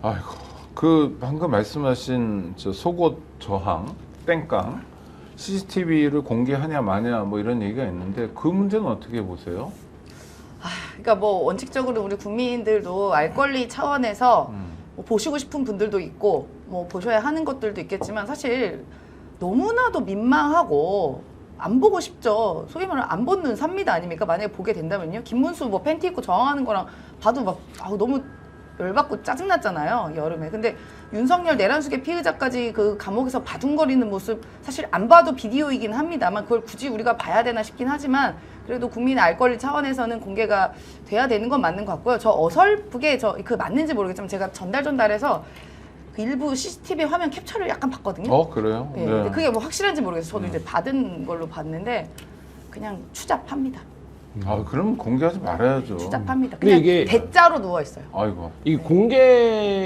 아이고 그 방금 말씀하신 저 속옷 저항 땡깡 CCTV를 공개하냐 마냐 뭐 이런 얘기가 있는데 그 문제는 어떻게 보세요? 그러니까 뭐 원칙적으로 우리 국민들도 알 권리 차원에서 음. 뭐 보시고 싶은 분들도 있고 뭐 보셔야 하는 것들도 있겠지만 사실 너무나도 민망하고 안 보고 싶죠. 소위 말하면 안 보는 삽니다 아닙니까? 만약에 보게 된다면요. 김문수 뭐 팬티 입고 저항하는 거랑 봐도 막 아우 너무 열받고 짜증났잖아요 여름에. 근데 윤석열 내란숙의 피의자까지 그 감옥에서 바둥거리는 모습 사실 안 봐도 비디오이긴 합니다만 그걸 굳이 우리가 봐야 되나 싶긴 하지만 그래도 국민 알 권리 차원에서는 공개가 돼야 되는 건 맞는 것 같고요. 저 어설프게 저 그 맞는지 모르겠지만 제가 전달 전달해서 그 일부 CCTV 화면 캡처를 약간 봤거든요. 어 그래요? 네. 근데 그게 뭐 확실한지 모르겠어요. 저도 이제 받은 걸로 봤는데 그냥 추잡합니다. 아 그럼 공개하지 말아야죠. 추잡합니다. 근데 그냥 이게- 대자로 누워 있어요. 아이고 이 공개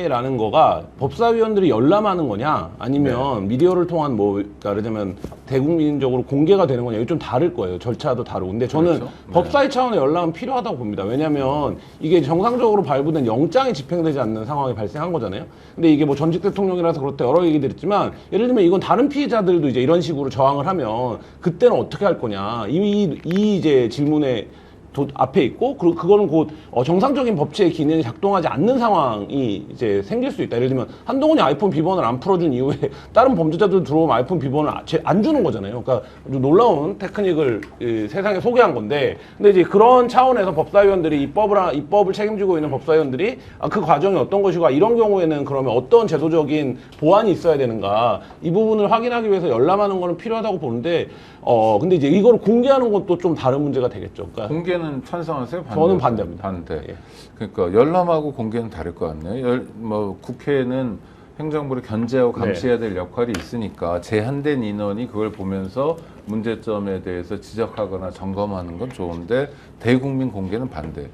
라는 거가 법사위원들이 열람하는 거냐? 아니면 미디어를 통한 뭐 그러니까 예를 들면 대국민적으로 공개가 되는 거냐? 이게 좀 다를 거예요. 절차도 다르고. 근데 저는 그렇죠. 네. 법사위 차원의 열람은 필요하다고 봅니다. 왜냐하면 이게 정상적으로 발부된 영장이 집행되지 않는 상황이 발생한 거잖아요. 근데 이게 뭐 전직 대통령이라서 그렇다 여러 얘기들 있지만 예를 들면 이건 다른 피해자들도 이제 이런 식으로 저항을 하면 그때는 어떻게 할 거냐? 이, 이 이제 질문에 도- 앞에 있고 그리고 그거는 곧 어, 정상적인 법치의 기능이 작동하지 않는 상황이 이제 생길 수 있다. 예를 들면 한동훈이 아이폰 비번을 안 풀어준 이후에 다른 범죄자들 들어오면 아이폰 비번을 아- 제- 안 주는 거잖아요. 그러니까 아주 놀라운 테크닉을 이, 세상에 소개한 건데, 근데 이제 그런 차원에서 법사위원들이 입법을 하- 입법을 책임지고 있는 법사위원들이 아, 그 과정이 어떤 것이고 이런 경우에는 그러면 어떤 제도적인 보완이 있어야 되는가 이 부분을 확인하기 위해서 열람하는 거는 필요하다고 보는데, 어 근데 이제 이거를 공개하는 것도 좀 다른 문제가 되겠죠. 그러니까 공개는 찬성하세요? 반대하세요? 저는 반대합니다. 반대. 예. 그러니까 열람하고 공개는 다를 것 같네요. 열, 뭐 국회는 행정부를 견제하고 네. 감시해야 될 역할이 있으니까 제한된 인원이 그걸 보면서 문제점에 대해서 지적하거나 점검하는 건 좋은데 대국민 공개는 반대.